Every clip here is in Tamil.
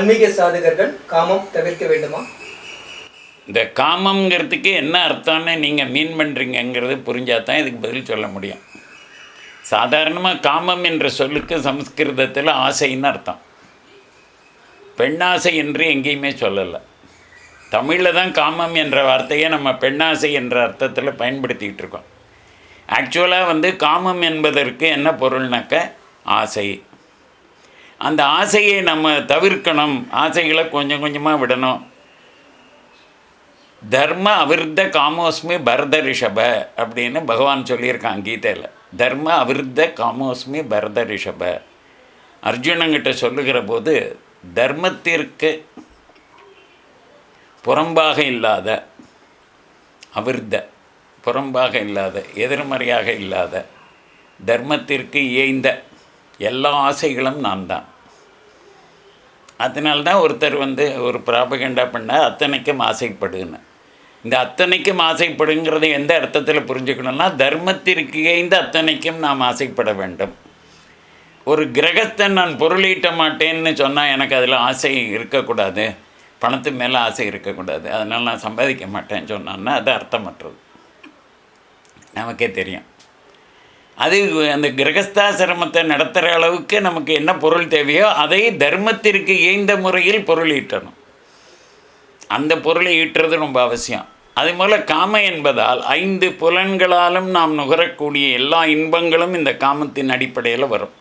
ஆன்மீக சாதகர்கள் காமம் தவிர்க்க வேண்டுமா? இந்த காமங்கிறதுக்கு என்ன அர்த்தம்னு நீங்கள் மீன் பண்ணுறீங்கங்கிறது புரிஞ்சால் தான் இதுக்கு பதில் சொல்ல முடியும். சாதாரணமாக காமம் என்ற சொல்லுக்கு சமஸ்கிருதத்தில் ஆசைன்னு அர்த்தம். பெண்ணாசை என்று எங்கேயுமே சொல்லலை. தமிழில் தான் காமம் என்ற வார்த்தையை நம்ம பெண்ணாசை என்ற அர்த்தத்தில் பயன்படுத்திக்கிட்டு இருக்கோம். ஆக்சுவலாக வந்து காமம் என்பதற்கு என்ன பொருள்னாக்க ஆசை. அந்த ஆசையை நம்ம தவிர்க்கணும். ஆசைகளை கொஞ்சம் கொஞ்சமாக விடணும். தர்ம அவிருத்த காமோஸ்மி பரத ரிஷப அப்படின்னு பகவான் சொல்லியிருக்கான் கீதையில். தர்ம அவிருத்த காமோஸ்மி பரத ரிஷப. அர்ஜுனங்கிட்ட சொல்லுகிற போது தர்மத்திற்கு புறம்பாக இல்லாத அவிர்த புறம்பாக இல்லாத எதிர்மறையாக இல்லாத தர்மத்திற்கு ஏய்ந்த எல்லா ஆசைகளும் நான் தான் அதனால்தான் ஒருத்தர் வந்து ஒரு ப்ராபகண்டா பண்ணால் அத்தனைக்கும் ஆசைப்படுன்னு. இந்த அத்தனைக்கும் ஆசைப்படுங்கிறது எந்த அர்த்தத்தில் புரிஞ்சுக்கணும்னா தர்மத்திற்கு அத்தனைக்கும் நாம் ஆசைப்பட வேண்டும். ஒரு கிரகத்தை நான் பொருளீட்ட மாட்டேன்னு சொன்னால் எனக்கு அதில் ஆசை இருக்கக்கூடாது. பணத்து மேலே ஆசை இருக்கக்கூடாது. அதனால் நான் சம்பாதிக்க மாட்டேன்னு சொன்னான்னா அது அர்த்தமற்றது. நமக்கே தெரியும். அது அந்த கிரகஸ்தாசிரமத்தை நடத்துகிற அளவுக்கு நமக்கு என்ன பொருள் தேவையோ அதை தர்மத்திற்கு இயந்த முறையில் பொருள் ஈட்டணும். அந்த பொருளை ஈட்டுறது ரொம்ப அவசியம். அதே போல் காம என்பதால் ஐந்து புலன்களாலும் நாம் நுகரக்கூடிய எல்லா இன்பங்களும் இந்த காமத்தின் அடிப்படையில் வரும்.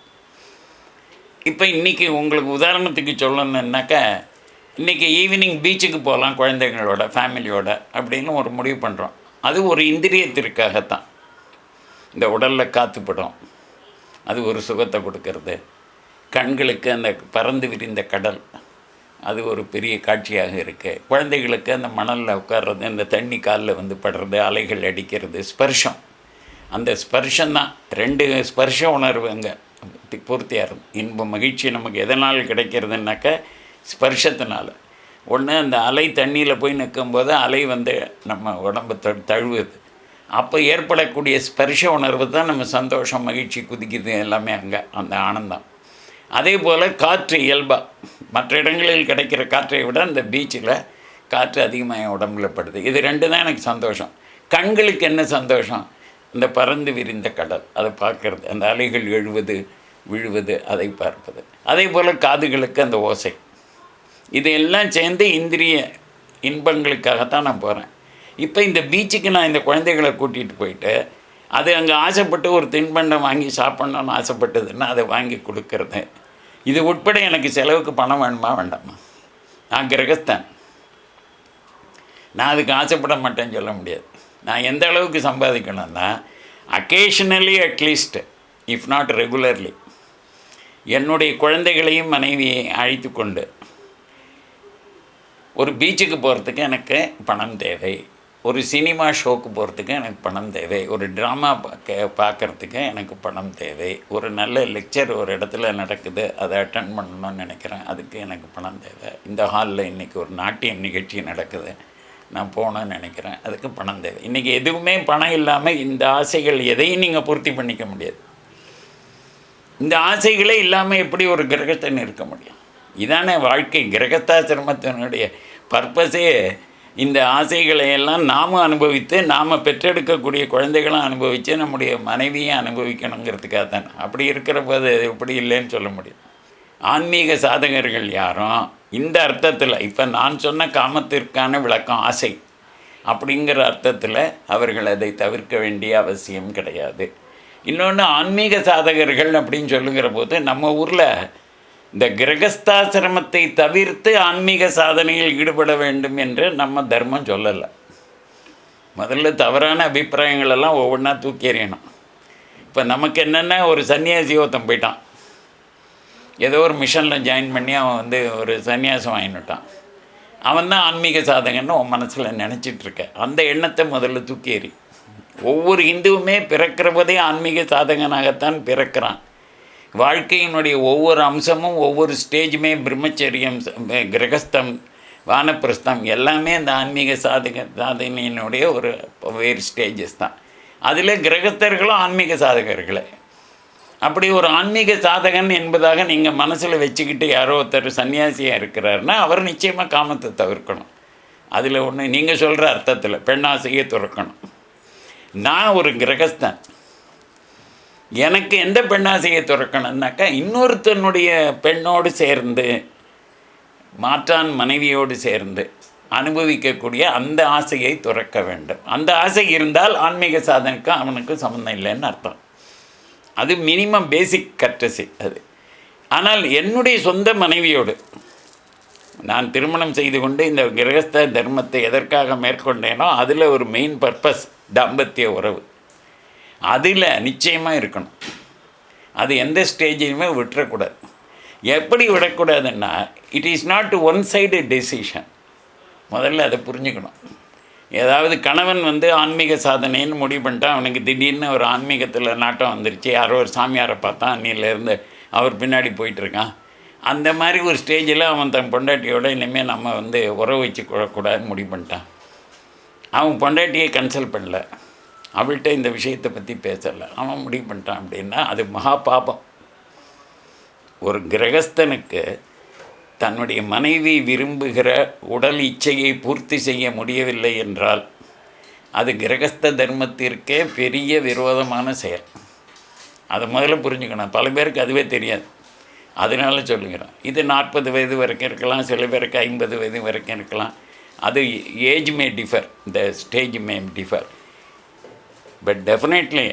இப்போ இன்றைக்கி உங்களுக்கு உதாரணத்துக்கு சொல்லணுன்னாக்கா இன்றைக்கி ஈவினிங் பீச்சுக்கு போகலாம் குழந்தைங்களோட ஃபேமிலியோட அப்படின்னு ஒரு முடிவு பண்ணுறோம் அது ஒரு இந்திரியத்திற்காகத்தான். இந்த உடலில் காத்துப்படும். அது ஒரு சுகத்தை கொடுக்கறது. கண்களுக்கு அந்த பறந்து விரிந்த கடல் அது ஒரு பெரிய காட்சியாக இருக்குது குழந்தைகளுக்கு அந்த மணலில் உட்கார்றது அந்த தண்ணி காலில் வந்து படுறது அலைகள் அடிக்கிறது ஸ்பர்ஷம். அந்த ஸ்பர்ஷம் தான். ரெண்டு ஸ்பர்ஷ உணர்வு அங்கே இருக்கும் இன்ப மகிழ்ச்சி நமக்கு எதனால் கிடைக்கிறதுனாக்க ஸ்பர்ஷத்தினால். ஒன்று அந்த அலை தண்ணியில் போய் நிற்கும்போது அலை வந்து நம்ம உடம்பு த தழுவுது. அப்போ ஏற்படக்கூடிய ஸ்பர்ஷ உணர்வு தான் நம்ம சந்தோஷம் மகிழ்ச்சி குதிக்குது எல்லாமே அங்கே அந்த ஆனந்தம். அதே போல் காற்று இயல்பாக மற்ற இடங்களில் கிடைக்கிற காற்றை விட அந்த பீச்சில் காற்று அதிகமாக என் உடம்புல படுது. இது ரெண்டு தான் எனக்கு சந்தோஷம். கண்களுக்கு என்ன சந்தோஷம்? இந்த பறந்து விரிந்த கடல். அதை பார்க்கறது. அந்த அலைகள் எழுவது விழுவது அதை பார்ப்பது. அதே போல் காதுகளுக்கு அந்த ஓசை. இதையெல்லாம் சேர்ந்து இந்திரிய இன்பங்களுக்காகத்தான் நான் போகிறேன் இப்போ இந்த பீச்சுக்கு நான் இந்த குழந்தைகளை கூட்டிகிட்டு போயிட்டு அது அங்கே ஆசைப்பட்டு ஒரு தின்பண்டம் வாங்கி சாப்பிட்ணுன்னு ஆசைப்பட்டதுன்னா அதை வாங்கி கொடுக்கறது. இது உட்பட எனக்கு செலவுக்கு பணம் வேணுமா வேண்டாமா? நான் கிரகஸ்தான். நான் அதுக்கு ஆசைப்பட மாட்டேன்னு சொல்ல முடியாது. நான் எந்த அளவுக்கு சம்பாதிக்கணும்னா occasionally at least if not regularly என்னுடைய குழந்தைகளையும் மனைவியை அழைத்து கொண்டு ஒரு பீச்சுக்கு போகிறதுக்கு எனக்கு பணம் தேவை. ஒரு சினிமா ஷோக்கு போகிறதுக்கு எனக்கு பணம் தேவை. ஒரு ட்ராமா பார்க்க பார்க்குறதுக்கு எனக்கு பணம் தேவை. ஒரு நல்ல லெக்சர் ஒரு இடத்துல நடக்குது அதை அட்டன் பண்ணணும்னு நினைக்கிறேன். அதுக்கு எனக்கு பணம் தேவை. இந்த ஹாலில் இன்றைக்கி ஒரு நாட்டியம் நிகழ்ச்சி நடக்குது. நான் போகணும்னு நினைக்கிறேன். அதுக்கு பணம் தேவை. இன்றைக்கி எதுவுமே பணம் இல்லாமல் இந்த ஆசைகள் எதையும் நீங்கள் பூர்த்தி பண்ணிக்க முடியாது. இந்த ஆசைகளே இல்லாமல் எப்படி ஒரு கிரகத்தை இருக்க முடியும்? இதானே வாழ்க்கை. கிரகத்தாசிரமத்தினுடைய பர்பஸே இந்த ஆசைகளை எல்லாம் நாம் அனுபவித்து நாம் பெற்றெடுக்கக்கூடிய குழந்தைகளும் அனுபவித்து நம்முடைய மனைவியும் அனுபவிக்கணுங்கிறதுக்காக தான் அப்படி இருக்கிற போது அது எப்படி இல்லைன்னு சொல்ல முடியும். ஆன்மீக சாதகர்கள் யாரும் இந்த அர்த்தத்தில் இப்போ நான் சொன்ன காமத்திற்கான விளக்கம் ஆசை அப்படிங்கிற அர்த்தத்தில் அவர்கள் அதை தவிர்க்க வேண்டிய அவசியம் கிடையாது. இன்னொன்று ஆன்மீக சாதகர்கள் அப்படின்னு சொல்லுகிற போது நம்ம ஊரில் இந்த கிரகஸ்தாசிரமத்தை தவிர்த்து ஆன்மீக சாதனையில் ஈடுபட வேண்டும் என்று நம்ம தர்மம் சொல்லலை. முதல்ல தவறான அபிப்பிராயங்களெல்லாம் ஒவ்வொன்றா தூக்கி எறியணும். இப்போ நமக்கு என்னென்ன ஒரு சன்னியாசி ஒருத்தன் போயிட்டான். ஏதோ ஒரு மிஷனில் ஜாயின் பண்ணி அவன் வந்து ஒரு சன்னியாசம் வாங்கினுட்டான். அவன் தான் ஆன்மீக சாதகன்னு உன் மனசில் நினச்சிட்ருக்க அந்த எண்ணத்தை முதல்ல தூக்கி எறி. ஒவ்வொரு இந்துவுமே பிறக்கிற போதே ஆன்மீக சாதகனாகத்தான் பிறக்கிறான். வாழ்க்கையினுடைய ஒவ்வொரு அம்சமும் ஒவ்வொரு ஸ்டேஜுமே பிரம்மச்சரியம் கிரகஸ்தம் வானப்பிரஸ்தம் எல்லாமே அந்த ஆன்மீக சாதக சாதனையினுடைய ஒரு வேறு ஸ்டேஜஸ் தான். அதில் கிரகஸ்தர்களும் ஆன்மீக சாதகர்களே. அப்படி ஒரு ஆன்மீக சாதகன் என்பதாக நீங்கள் மனசில் வச்சுக்கிட்டு யாரோ ஒருத்தர் சன்னியாசியாக இருக்கிறாருன்னா அவர் நிச்சயமாக காமத்தை தவிர்க்கணும். அதில் ஒன்று நீங்கள் சொல்கிற அர்த்தத்தில் பெண்ணாசையை துறக்கணும். நான் ஒரு கிரகஸ்தன். எனக்கு எந்த பெண்ணாசையை துறக்கணும்னாக்கா இன்னொருத்தனுடைய பெண்ணோடு சேர்ந்து மாற்றான் மனைவியோடு சேர்ந்து அனுபவிக்கக்கூடிய அந்த ஆசையை துறக்க வேண்டும். அந்த ஆசை இருந்தால் ஆன்மீக சாதனைக்கு அவனுக்கு சம்மந்தம் இல்லைன்னு அர்த்தம். அது மினிமம் பேசிக் கட்டசி அது. ஆனால் என்னுடைய சொந்த மனைவியோடு நான் திருமணம் செய்து கொண்டு இந்த கிரகஸ்த தர்மத்தை எதற்காக மேற்கொண்டேனோ அதில் ஒரு மெயின் பர்பஸ் தாம்பத்திய உறவு. அதில் நிச்சயமாக இருக்கணும். அது எந்த ஸ்டேஜையுமே விட்டுறக்கூடாது. எப்படி விடக்கூடாதுன்னா it is not one side decision முதல்ல அதை புரிஞ்சுக்கணும். ஏதாவது கணவன் வந்து ஆன்மீக சாதனைன்னு முடிவு பண்ணிட்டான் அவனுக்கு திடீர்னு ஒரு ஆன்மீகத்தில் நாட்டம் வந்துருச்சு. யாரோ ஒரு சாமியாரை பார்த்தா அன்னிலேருந்து அவர் பின்னாடி போயிட்டுருக்கான். அந்த மாதிரி ஒரு ஸ்டேஜில் அவன் தன் பொண்டாட்டியோட இனிமேல் நம்ம வந்து உறவு வச்சு கொள்ளக்கூடாதுன்னு முடிவு பண்ணிட்டான். அவன் பொண்டாட்டியை கன்சல்ட் பண்ணல. அவள்கிட்ட இந்த விஷயத்தை பற்றி பேசலை. அவன் முடிவு பண்ணிட்டான் அப்படின்னா அது மகா பாபம். ஒரு கிரகஸ்தனுக்கு தன்னுடைய மனைவி விரும்புகிற உடல் இச்சையை பூர்த்தி செய்ய முடியவில்லை என்றால் அது கிரகஸ்த தர்மத்திற்கே பெரிய விரோதமான செயல். அதை முதல்ல புரிஞ்சுக்கணும். பல பேருக்கு அதுவே தெரியாது. அதனால சொல்லுகிறோம். இது நாற்பது வயது வரைக்கும் இருக்கலாம். சில பேருக்கு ஐம்பது வயது வரைக்கும் இருக்கலாம். அது age may differ. The stage may differ. But definitely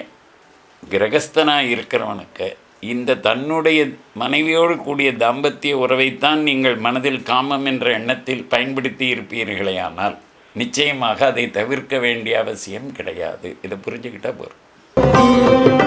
கிரகஸ்தனாக இருக்கிறவனுக்கு இந்த தன்னுடைய மனைவியோடு கூடிய தாம்பத்திய உறவைத்தான் நீங்கள் மனதில் காமம் என்ற எண்ணத்தில் பயன்படுத்தி இருப்பீர்களேயானால் நிச்சயமாக அதை தவிர்க்க வேண்டிய அவசியம் கிடையாது. இதை புரிஞ்சுக்கிட்டால் போதும்.